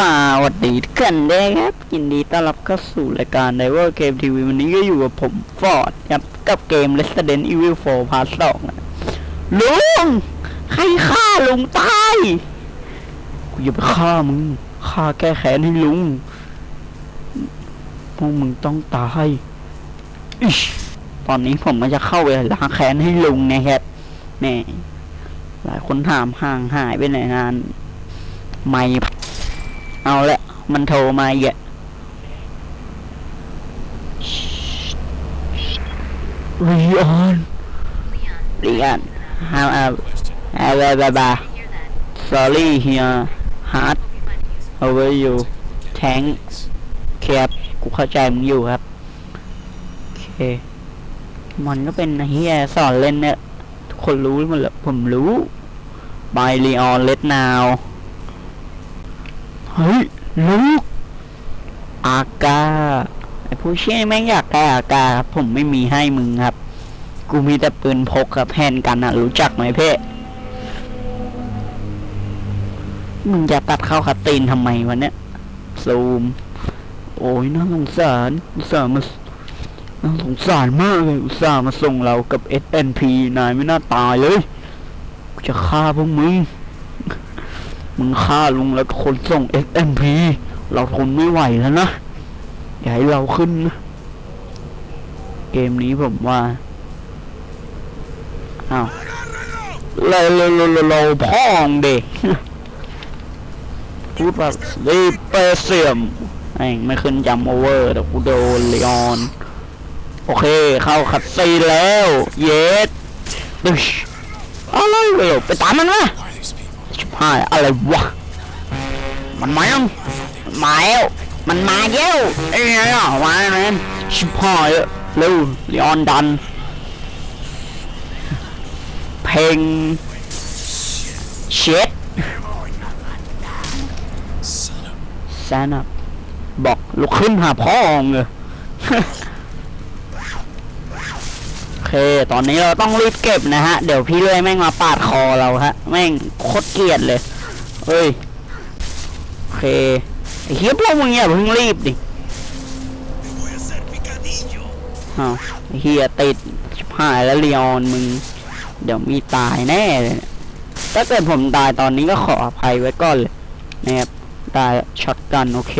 สวัสดีทุกคนด้วยครับยินดีต้อนรับเข้าสู่รายการ Diver Game TV วันนี้ก็อยู่กับผมฟอร์ดครับกับเกม Resident Evil 4 Part 2นะลุงใครฆ่าลุงตายกูอย่าไปฆ่ามึงฆ่าแก้แค้นให้ลุงพวกมึงต้องตายตอนนี้ผมก็จะเข้าไปล้างแค้นให้ลุงนะครับแม่หลายคนถามห่างหายไปไหนนานไม่ เอาละ มันโทรมาอีกอะรีออนรีออน how are how are baba sorry here hard how are you tank ครับกูเข้าใจมึงอยู่ครับ โอเค มันก็เป็นเฮียสอนเล่นเนี่ย ทุกคนรู้หมดแล้วผมรู้ by Leon Let Now เฮ้ยลูกอากาไอผู้เชี่ยแม่งอยากได้อากาครับผมไม่มีให้มึงครับ กูมีแต่ปืนพกกับแผ่นกันอะรู้จักไหมเพ่มึงจะตัดเข้าคัตตีนทำไมวะเนี่ยซูม โอ้ยน่าสงสารอุตส่าห์มาน่าสงสารมากเลยอุตส่าห์มาส่งเรากับ SNP นายไม่น่าตายเลยกูจะฆ่าพวกมึง มึงฆ่าลุงแล้วก็คนส่ง SMP เราทนไม่ไหวแล้วนะ อย่าให้เราขึ้นนะ เกมนี้ผมว่า อ้าวเราเราเราเราเราพ่องเด็กพูดว่ารีเปเซียมไอ้ไม่ขึ้นจำโอเวอร์แต่กูโดนเลออน โอเค เข้าคัดซีแล้ว เยสดึชอะไรเวลไปตามมันวะ Who are these people? ชิบ หายอะไรวะ มันมายังมาแล้วมันมาเย้วไอ้ไงอะมาแมนชิบหายเร็วลีออนดัน เพลงเช็ดแซนอะบอกลุกขึ้นหาพ่อมึงเลย เค ตอนนี้เราต้องรีบเก็บนะฮะ เดี๋ยวพี่เลื่อยแม่งมาปาดคอเราฮะ แม่งโคตรเกลียดเลย เฮ้ย โอเคไอ้เฮียพวกมึงอย่าเพิ่งรีบดิอ้าวเฮียติดชิบหายแล้วเลียนมึง เดี๋ยวมีตายแน่เลยเนี่ยถ้าเกิดผมตายตอนนี้ก็ขออภัยไว้ก่อนเลยนะครับได้ช็อตกันโอเค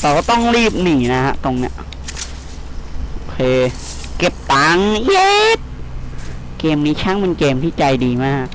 เราก็ต้องรีบหนีนะฮะตรงเนี้ยโอเค เก็บตังค์เย็ดเกมนี้ช่างเป็นเกมที่ใจดีมาก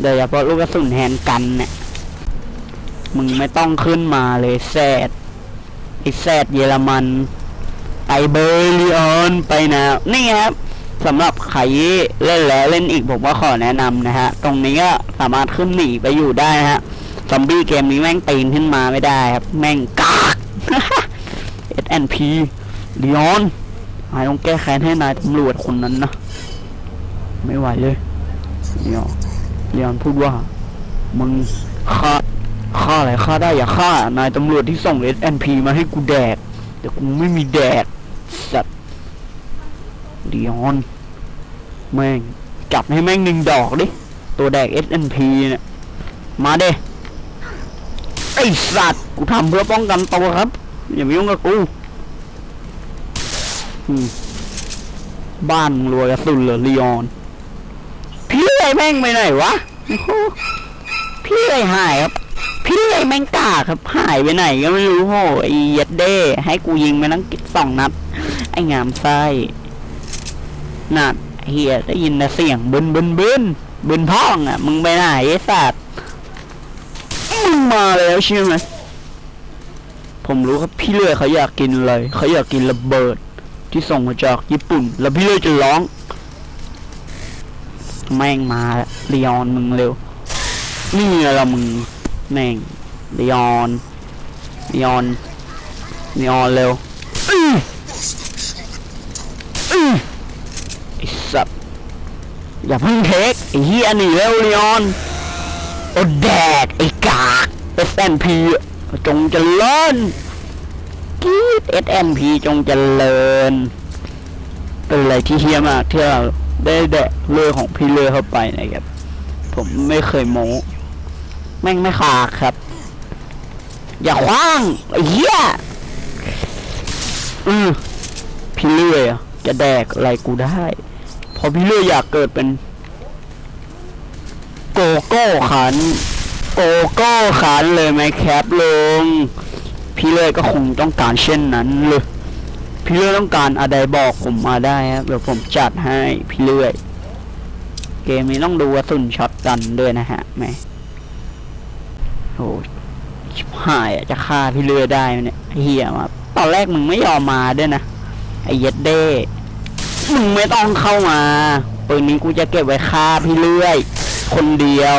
โดยเฉพาะลูกกระสุนแฮนกันเนี่ยมึงไม่ต้องขึ้นมาเลยแซดไอแซดเยอรมันไอเบอร์ลิออนไปนะนี่ครับสำหรับใครเล่นแล้วเล่นอีกผมก็ขอแนะนำนะฮะ ตรงนี้ก็สามารถขึ้นหนีไปอยู่ได้ฮะ ซอมบี้เกมนี้แม่งตีนขึ้นมาไม่ได้ครับ แม่งกาก S&P ลีออน นายต้องแก้แค้นให้นายตำรวจคนนั้นนะ ไม่ไหวเลยเลีออนลีออนพูดว่า มึงฆ่าฆ่าอะไรฆ่าได้อย่าฆ่านายตำรวจที่ส่ง SNP มาให้กูแดก แต่กูไม่มีแดกสัตว์ลีออน แม่ง จับให้แม่งหนึ่งดอกดิ ตัวแดก SNP เนี่ย มาเด้ไอสัตว์ กูทำเพื่อป้องกันตัวครับ อย่ามายุ่งกับกู บ้านมึงรวยกระสุนเหรอลีออน พี่เลื่อยแม่งไปไหนวะ พี่เลื่อยหายครับ พี่เลื่อยแม่งกาครับ หายไปไหนก็ไม่รู้โหไอ้เยัดเด้ ให้กูยิงไปตั้งสองนัด ไอ้งามไส้นัดเฮียได้ยินแต่เสียงบึนบึนบึนบึนพ่องอะ มึงไปไหนไอ้สัตว์มึงมาแล้วใช่ไหมผมรู้ครับพี่เลื่อยเขาอยากกินอะไรเขาอยากกินระเบิด ที่ส่งมาจากญี่ปุ่น แล้วพี่เลื่อยจะร้อง แม่งมาแล้วลีออนมึงเร็ว นี่ไงละมึงแม่งเลีออนลีออนลีออนเร็วอึอึอไอ้สัตว์อย่าเพิ่งเทคไอ้เฮียหนีเร็วเลีออนโอแดกไอ้กาก SNP จงจริญกรี SNP จงเจริญ เป็นอะไรที่เฮี้ยมากที่เราได้แดกเลือของพี่เลือเข้าไปนะครับ ผมไม่เคยโม้แม่งไม่ขากครับ อย่าคว้างเหี้ยอือพี่เลือจะแดกอะไรกูได้เพอพี่เลืออยากเกิดเป็นโกโก้ขันโกโก้ขันเลยไหมแครับลุง พี่เลื่อยก็คงต้องการเช่นนั้นเลยพี่เลื่อยต้องการอะไรบอกผมมาได้ครับเดี๋ยวผมจัดให้พี่เลื่อย เกมนี้ต้องดูกระสุนช็อตกันด้วยนะฮะแหม่โอ้ชิบหายจะฆ่าพี่เลื่อยได้เนี่ยเฮียมาตอนแรกมึงไม่ยอมมาด้วยนะไอ้เย็ดเด้มึงไม่ต้องเข้ามาปืนนี้กูจะเก็บไว้ฆ่าพี่เลื่อย คนเดียว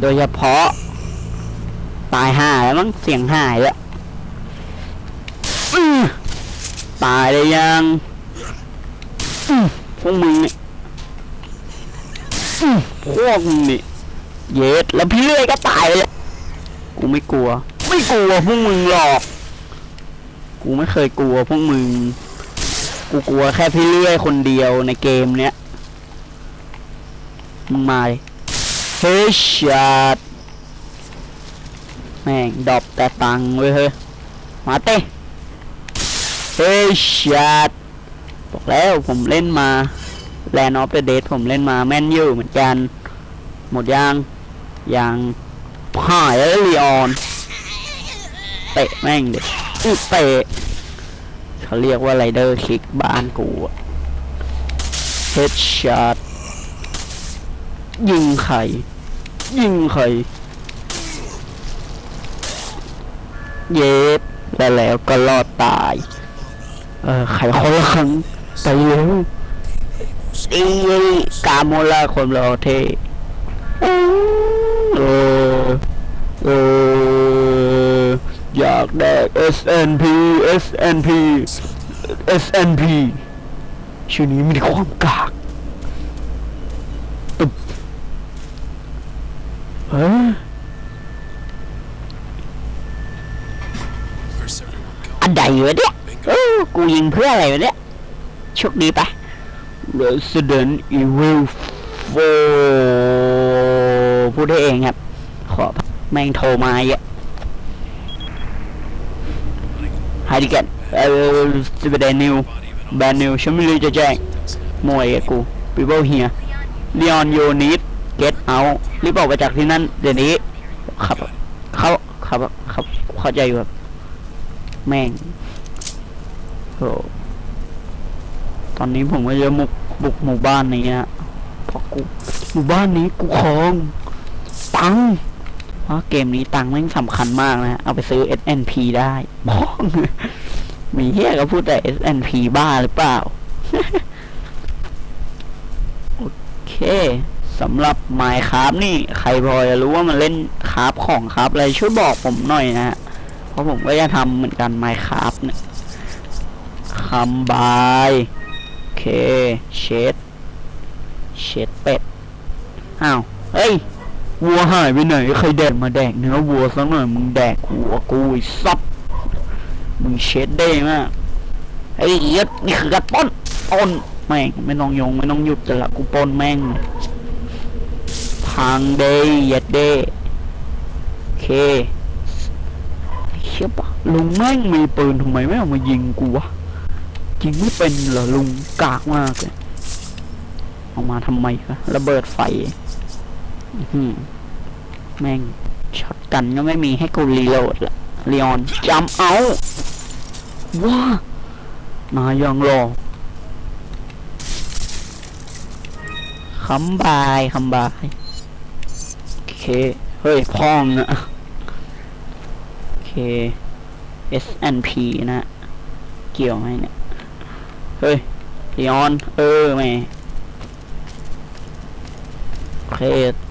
โดยเฉพาะ ตายห่าแล้วมั้งเสียงหายแล้วอื้อ ตายเลยยังพวกมึงเนี่ยพวกมึงนี่เย็ดแล้วพี่เลื่อยก็ตายเลยกูไม่กลัว ไม่กลัวพวกมึงหรอก กูไม่เคยกลัวพวกมึง กูกลัวแค่พี่เลื่อยคนเดียวในเกมเนี้ยมึงมาเลยเฮ้ยชัดแม่งดอปแต่ตังเว้ยเฮ้ยมาเต้ เฮ้ยชัดบอกแล้วผมเล่นมาแลนออฟเดอะเดทผมเล่นมาแม่นอยู่เหมือนกัน หมดยังยังหายแล้วลีออนเตะแม่งเด็อุ๊ยเตะเขาเรียกว่าไรเดอร์คิกบ้านกูเฮดช็อตยิงไข่ยิงไข่เย็บแล้วแล้วก็รอดตาย เออไข่คนละครั้งไปเร็วอีกาโมลาคนรอเทเออเอออยากได้ SNP SNP SNP ชื่อนี้มีความกากตึบเฮ้อันใดวะเนี่ย กูยิงเพื่ออะไรวะเนี่ยโชคดีไป Resident Evil 4พูดได้เองครับ ขอแม่งโทรมาเยอะไฮดิกันเออสเปเดนิวแบนนิวฉันไม่รู้จะแจ้งมวยกู people here Leon you need get out รีบออกไปจากที่นั่นเดี๋ยวนี้ครับเขาครับครับเข้าใจอยู่ครับ แม่ง ตอนนี้ผมก็จะมุกบุกหมู่บ้านนี้ฮะเพราะกูหมู่บ้านนี้กูครอง ตังเพราะเกมนี้ตังแม่งสำคัญมากนะเอาไปซื้อ SNP ได้บ้องมีเฮียก็พูดแต่ SNP บ้าหรือเปล่า โอเคสำหรับ Minecraft นี่ ใครพอจะรู้ว่ามันเล่นคราฟของครับอะไรช่วยบอกผมหน่อยนะฮะ เพราะผมก็จะทำเหมือนกัน Minecraft เนี่ย คำบายโอเคเชดเชดเป็ดอ้าวเฮ้ยวัวหายไปไหนใครแดกมาแดกเนื้อวัวสักหน่อยมึงแดกหัวกูไอ้ซับมึงเช็ดได้มากไอ้เหี้ยนี่คือกระต้นต้นแม่งไม่ต้องยงไม่ต้องหยุดจะละกูปนแม่งพังเดย์เย็ดเดย์เคเชี่ยปะลุงแม่งมีปืนทำไมไม่เอามายิงกูวะ ยิงไม่เป็นเหรอลุงกากมากเลยเอามาทำไมวะระเบิดไฟอื้อหือแม่งช็อตกันก็ไม่มีให้กูรีโหลดละลีออนจำเอาว้านายังรอคำบายคำบายโอเค เฮ้ยพองอะโอเค SNP นะ เกี่ยวไหมเนี่ย เฮ้ยลีออน เออแม่โอเค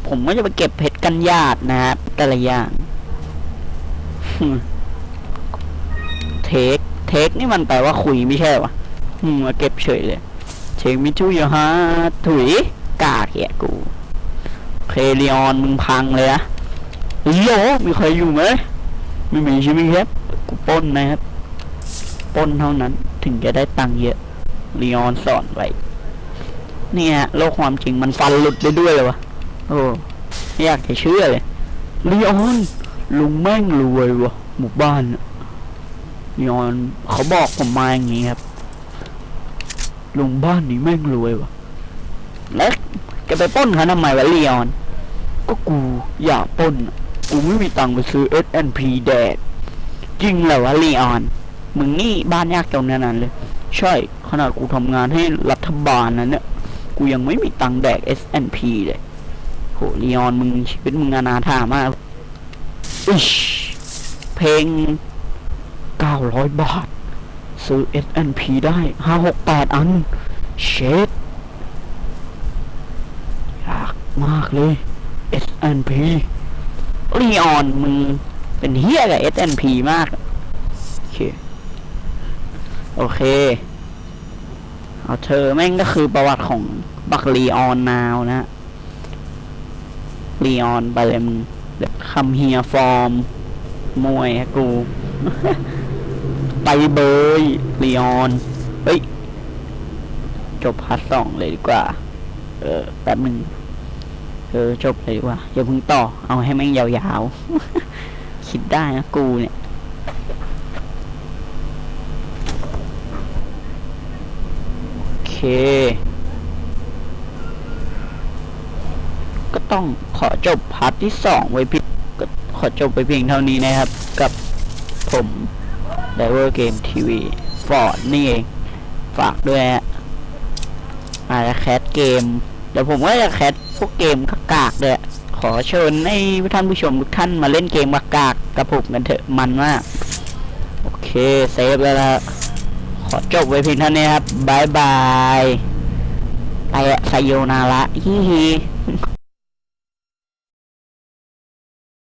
ผมก็จะไปเก็บเพชรกันญาตินะครับแต่ละอย่าง เทค เทคนี่มันแปลว่าคุยไม่ใช่วะมมาเก็บเฉยเลยเทคมิทูยฮะถุย กากแกะกูเคลีออนมึงพังเลยนะโยมีใครอยู่ไหมไม่มีใช่ไหมครับกูป้นนะครับป้นเท่านั้นถึงจะได้ตังค์เยอะ ลีออนสอนไว้เนี่ยโลกความจริงมันฟันหลุดได้ด้วยเลยวะโอ้อยากจะเชื่อเลยลีออนลุงแม่งรวยวะหมู่บ้านลีออนเขาบอกผมมาอย่างงี้ครับลุงบ้านนี้แม่งรวยวะแล้วจะไปป้นเขาทำไมวะลีออน ก็กูอยากป้นกูไม่มีตังค์ไปซื้อ S&P แดดจริงเหรอวะลีออน มึงนี่บ้านยากจนขนาดนั้นเลย ใช่ ขนาดกูทำงานให้รัฐบาลนะเนี่ย กูยังไม่มีตังแดก S&P เลยโหลีออนมึงชีวิตมึงอนาถามากอิชเพลง900บาท ซื้อ S&P ได้568อัน เชดยากมากเลย S&P ลีออนมึงเป็นเฮียกับ S&P มาก โอเค โอเค เอาเธอแม่งก็คือประวัติของบักลีออนนาวนะลีออนไปเลยมึงคำเฮียฟอร์ม มวยอะกู ไปเบยลีออน เฮ้ย จบพาร์ทสองเลยดีกว่า เออแป๊บหนึ่งเออจบเลยดีกว่าอย่าเพิ่งต่อ เอาให้แม่งยาวๆ คิดได้นะกูเนี่ย โอ เค ก็ต้องขอจบพาร์ทที่สองไว้เพียงก็ขอจบไปเพียงเท่านี้นะครับ กับผม Diver Game TV ฟอร์ดนี่เอง ฝากด้วยฮะอาจจะแคสเกม เดี๋ยวผมก็จะแคสพวกเกมกากๆเลยขอเชิญให้ท่านผู้ชมทุกท่านมาเล่นเกมกากๆกับผมกันเถอะมันมาก โอเค เซฟแล้วนะ ขอจบไว้เพียงเท่านี้ครับบายบายไปอะไซโยนาระฮิฮิ